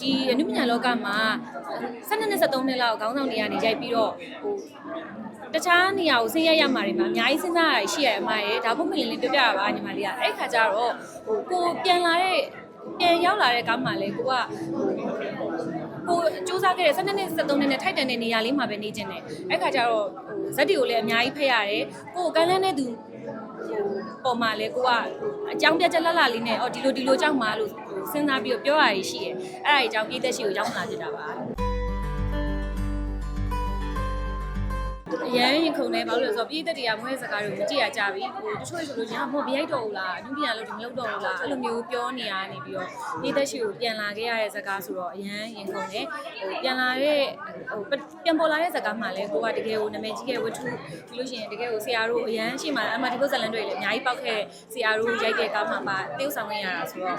ဒီအနုပညာလောကမှာ12နှစ်73နှစ်လောက်ခေါင်းဆောင်တွေကနေရိုက်ပြီးတော့ဟိုတခြားနေရာကိုဆင်းရဲရမှာတွေမှာအများကြီးစဉ်းစားရရှိရအမရဲ့ဒါပုတ်မလင်းလေးပြပြရပါညီမလေးကအဲ့ခါကျတော့ဟိုကိုပြန်လာတဲ့ပြန်ရောက်လာတဲ့ကားမှလည်းကိုကဟိုကိုစူးစမ်းခဲ့တဲ့12နှစ်73နှစ်နဲ့ထိုက်တန်တဲ့နေရာလေးမှာပဲနေကျင်တယ်အဲ့ခါကျတော့ဟိုဇက်တွေကိုလည်းအများကြီးဖက်ရတယ်ကိုကိုကန်းလန်းတဲ့သူဟိုပေါ်မှာလေကိုကအကြောင်းပြချက်လှလှလေးနဲ့အော်ဒီလိုဒီလိုကြောက်မှာလို့ စဉ်းစားပြီးတော့ပြောရရရှိရယ်အဲ့ဒါအကြောင်းပြည့်သက်ရှိကိုရောက်လာဖြစ်တာပါ အရန်ရင်ခုန်နေဘာလို့လဲဆိုတော့ပြည်သက်တွေကမွေးစကားတွေကိုမကြည့်ရကြပြီဟိုတချို့ဆိုလို့ရှင်ကမဟုတ်မရိုက်တော့ဘူးလားအနုပညာလို့ဒီမလုပ်တော့ဘူးလားအဲ့လိုမျိုးပြောနေရနေပြီးတော့ပြည်သက်ရှိကိုပြန်လာခဲ့ရတဲ့စကားဆိုတော့အရန်ရင်ခုန်နေဟိုပြန်လာတဲ့ဟိုပြန်ပေါ်လာတဲ့စကားမှလည်းကိုကတကယ်ကိုနာမည်ကြီးတဲ့ဝတ္ထုဒီလို့ရှိရင်တကယ်ကိုဆရာတို့အရန်ရှိမှအမဒီဘုဇလန်တွေလည်းအများကြီးပောက်ခဲ့ဆရာတို့ရိုက်တဲ့ကားမှပါတေးဥဆောင်ခဲ့ရတာဆိုတော့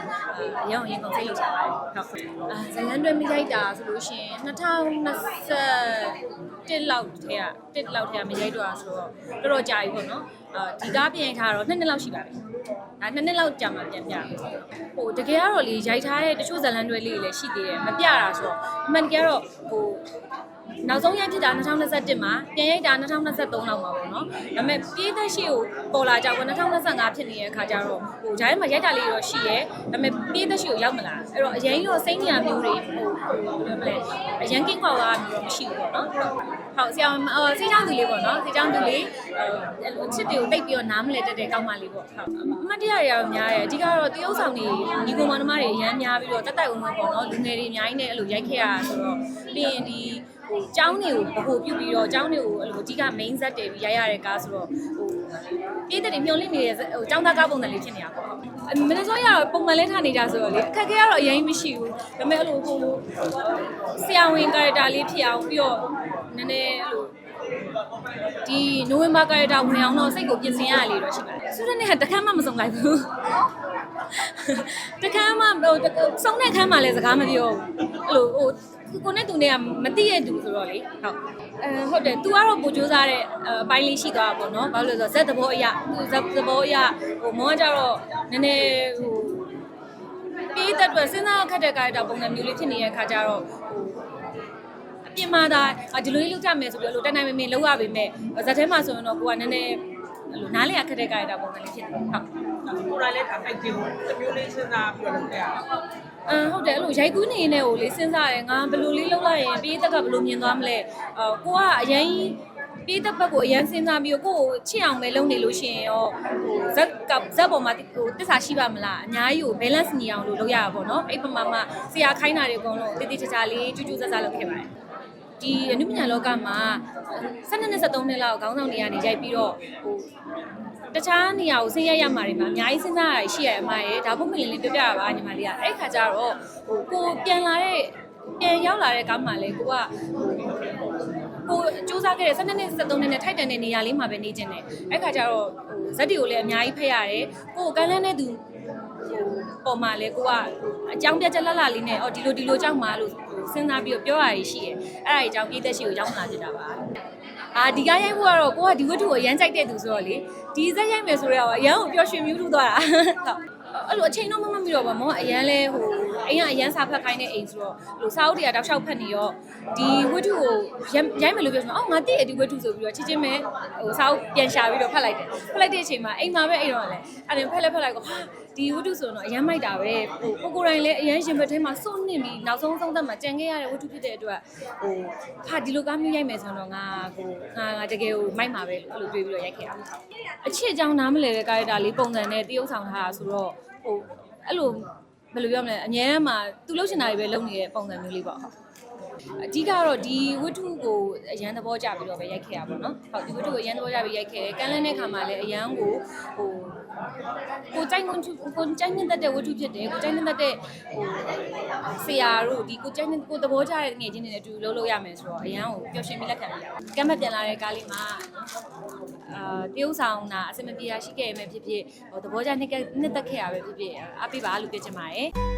အရန်ရင်ခုန်စိတ်လို့ချပါတယ်ဟုတ်အာဇလန်တွေမရိုက်တာဆိုလို့ရှိရင်2020တစ်လောက်ထဲက တစ်လောက်ထဲကမရိုက်တော့တာဆိုတော့တော်တော်ကြာပြီပေါ့နော်အာဒီကားပြင်ထားတော့နှစ်နှစ်လောက်ရှိပါပြီဒါနှစ်နှစ်လောက်ကြာမှပြန်ပြဟိုတကယ်ကတော့လေရိုက်ထားတဲ့တချို့ဇလန်တွေလေးတွေလည်းရှိသေးတယ်မပြတာဆိုတော့အမှန်တကယ်တော့ဟို နောက်ဆုံးရိုက်ဖြစ်တာ2021မှာပြန်ရိုက်တာ2023လောက်မှာပေါ့နော်ဒါပေမဲ့ပြည်သက်ရှိကိုပေါ်လာကြတော့2025ဖြစ်နေတဲ့အခါကျတော့ဟိုဂျားထဲမှာရိုက်တာလေးတော့ရှိရဲဒါပေမဲ့ပြည်သက်ရှိကိုရောက်မလာအဲ့တော့အရင်ရောစိမ့်နေရမျိုးတွေဟိုဟိုဘယ်လိုလဲအရင်ကင်းခွာတာမျိုးတော့မရှိဘူးပေါ့နော်ဟုတ်ဆရာအော်စေးချောင်းသူလေးပေါ့နော်စေးချောင်းသူလေးအဲ့လိုချစ်တွေကိုတိတ်ပြီးတော့နားမလဲတက်တဲ့ကောင်းမလေးပေါ့ဟုတ်အမှတ်တရတွေကတော့များတယ်အဓိကတော့တရုပ်ဆောင်တွေညီကောင်မနှမတွေအရန်များပြီးတော့တက်တိုက်ဝင်ဝင်ပေါ့နော်လူငယ်တွေအများကြီးနဲ့အဲ့လိုရိုက်ခဲ့ရတာဆိုတော့ပြီးရင်ဒီ ဟိုကျောင်းတွေကိုဗဟိုပြုပြီးတော့ကျောင်းတွေကိုအဲ့လိုအဓိက main ဇက်တွေပြီးရိုက်ရတဲ့ကားဆိုတော့ဟိုပြည်သက်တွေမျောလင့်နေတဲ့ဟိုကျောင်းသားကားပုံစံလေးဖြစ်နေတာပေါ့မင်းစောရတော့ပုံမှန်လဲထားနေကြဆိုတော့လေအခက်အခဲကတော့အရင်မရှိဘူးဒါပေမဲ့အဲ့လိုဟိုဆရာဝန် character လေးဖြစ်အောင်ပြီးတော့နည်းနည်းအဲ့လိုဒီနိုဝင်ဘာ character ဝင်အောင်တော့စိတ်ကိုပြင်ဆင်ရလေတော့ရှိပါတယ်ဆိုတော့ねတခါမှမဆုံးလိုက်ဘူးတခါမှဟိုဆုံးတဲ့ခန်းမှလည်းစကားမပြောဘူးအဲ့လိုဟို ကိုနဲ့သူနဲ့ကမသိရတူဆိုတော့လေဟုတ်အဲဟုတ်တယ် तू ကတော့ပိုစူးစားတဲ့အပိုင်းလေးရှိသွားတာပေါ့နော်ဘာလို့လဲဆိုတော့ဇက်သဘောအရာဇက်သဘောအရာဟိုမောကကြတော့နည်းနည်းဟိုပေးတဲ့အတွက်စဉ်းစားခက်တဲ့ character ပုံစံမျိုးလေးဖြစ်နေတဲ့အခါကျတော့ဟိုအပြင်မှာဒါဒီလိုလေးလုပ်ကြမယ်ဆိုပြီးလို့တနိုင်မင်းမင်းလောက်ရပါမယ်ဇက်ထဲမှာဆိုရင်တော့ကိုကနည်းနည်းအဲ့လိုနားလေရခက်တဲ့ character ပုံစံလေးဖြစ်တယ်ဟုတ် ကိုယ်တိုင်လည်းဒါဖိုက်တင်ကိုတစ်မျိုးလေးစဉ်းစားပြီးတော့လုပ်ခဲ့ရတာ အမ်ဟုတ်တယ်အဲ့လိုရိုက်ကူးနေနေကိုလေးစဉ်းစားတယ်ငါဘယ်လိုလေးလုပ်လိုက်ရင်ပေးသက်ကဘယ်လိုမြင်သွားမလဲအော်ကိုကအရင်ပေးသက်ဘက်ကိုအရင်စဉ်းစားပြီးတော့ကိုကိုချစ်အောင်ပဲလုပ်နေလို့ရှိရင်ရောဟိုဇက်ကဇက်ပေါ်မှာဟိုတစ္ဆာရှိပါမလားအများကြီးကို balance ညီအောင်လို့လုပ်ရတာပေါ့နော်အဲ့ပမာမှဆရာခိုင်းတာတွေအကုန်လုံးတည်တည်ချာချာလေးကျူးကျူးဆဆလုပ်ခဲ့ပါတယ် ဒီအနုပညာလောကမှာ12နှစ်73နှစ်လောက်ခေါင်းဆောင်တွေကနေရိုက်ပြီးတော့ဟိုတခြားနေရာကိုဆင်းရဲရမှာတွေမှာအများကြီးစဉ်းစားရရှိရအမရဲ့ဒါပုတ်မလင်းလေးပြပြရပါညီမလေးကအဲ့ခါကျတော့ဟိုကိုပြန်လာတဲ့ပြန်ရောက်လာတဲ့ကားမှလည်းကိုကဟိုကိုစူးစမ်းခဲ့တဲ့12နှစ်73နှစ်နဲ့ထိုက်တန်တဲ့နေရာလေးမှာပဲနေကျင်တယ်အဲ့ခါကျတော့ဟို ဇက်တွေကိုလည်းအများကြီးဖက်ရတယ်ကိုကိုကန်းလန်းတဲ့သူဟိုပေါ်မှာလေကိုကအကြောင်းပြချက်လှလှလေးနဲ့အော်ဒီလိုဒီလိုကြောက်မှာလို့စဉ်းစားပြီးတော့ပြောရရရှိရယ်အဲ့ဒါအကြောင်းပြည့်သက်ရှိကိုရောက်လာဖြစ်တာပါအာဒီကရိုက်ဖို့ကတော့ကိုကဒီဝတ္ထုကိုအရန်ကြိုက်တဲ့သူဆိုတော့လေဒီဇက်ရိုက်မယ်ဆိုတော့အရန်ကိုပျော်ရွှင်မြူးထူသွားတာဟုတ်အဲ့လိုအချိန်တော့မမမီတော့ပါမောအရန်လဲဟို အိမ်ကအရန်စာဖတ်ခိုင်းတဲ့အိမ်ဆိုတော့ဟိုစာအုပ်တွေကတောက်လျှောက်ဖတ်နေရောဒီဝတ္ထုကိုရိုက်မယ်လို့ပြောဆိုတော့အော်ငါတည့်ရဒီဝတ္ထုဆိုပြီးတော့ချစ်ချင်းပဲဟိုစာအုပ်ပြန်ရှာပြီးတော့ဖတ်လိုက်တယ်ဖတ်လိုက်တဲ့အချိန်မှာအိမ်မှာပဲအိမ်တော့လဲအဲ့ဒါဖက်လက်ဖက်လိုက်ကောဟာဒီဝတ္ထုဆိုတော့အရန်မိုက်တာပဲဟိုကိုကိုတိုင်းလည်းအရန်ရှင်ဘက်ထဲမှာစိုးနှင့်ပြီးနောက်ဆုံးဆုံးသက်မှာကြံခဲ့ရတဲ့ဝတ္ထုဖြစ်တဲ့အတွက်ဟိုဟာဒီလိုကားမျိုးရိုက်မယ်ဆိုတော့ငါဟိုငါငါတကယ်ကိုမိုက်မှာပဲအဲ့လိုတွေးပြီးတော့ရိုက်ခဲ့တာအချစ်အကြောင်းနားမလဲတဲ့ကားရတာလေးပုံစံနဲ့တရုပ်ဆောင်ထားတာဆိုတော့ဟိုအဲ့လို ဘယ်လိုပြောမလဲအငြင်းမှာသူလှုပ်ရှင်တာတွေပဲလုပ်နေတဲ့ပုံစံမျိုးလေးပေါ့ဟုတ် အဓိကတော့ဒီဝတ္ထုကိုအရန်သဘောကျပြီးတော့ပဲရိုက်ခဲ့တာပေါ့နော်ဟုတ်ဒီဝတ္ထုကိုအရန်သဘောကျပြီးရိုက်ခဲ့တယ်ကန်းလန်းတဲ့ခါမှာလည်းအရန်ကိုဟိုကိုကြိုက်ဝတ္ထုကိုကြိုက်နေတဲ့တဲ့ဝတ္ထုဖြစ်တယ်ကိုကြိုက်နေတဲ့တဲ့ဟိုဆရာတို့ဒီကိုကြိုက်နေကိုသဘောကျတဲ့ငွေချင်းတွေနဲ့အတူလုပ်လို့ရမယ်ဆိုတော့အရန်ကိုပျော်ရွှင်ပြီးလက်ခံပြီးရကမ်းမပြန်လာတဲ့ကားလေးမှာအာတရုပ်ဆောင်တာအစမပြေရရှိခဲ့ရမယ်ဖြစ်ဖြစ်ဟိုသဘောကျနှစ်ကနှစ်သက်ခဲ့ရပဲဖြစ်ဖြစ်အားပေးပါလို့ပြောချင်ပါတယ်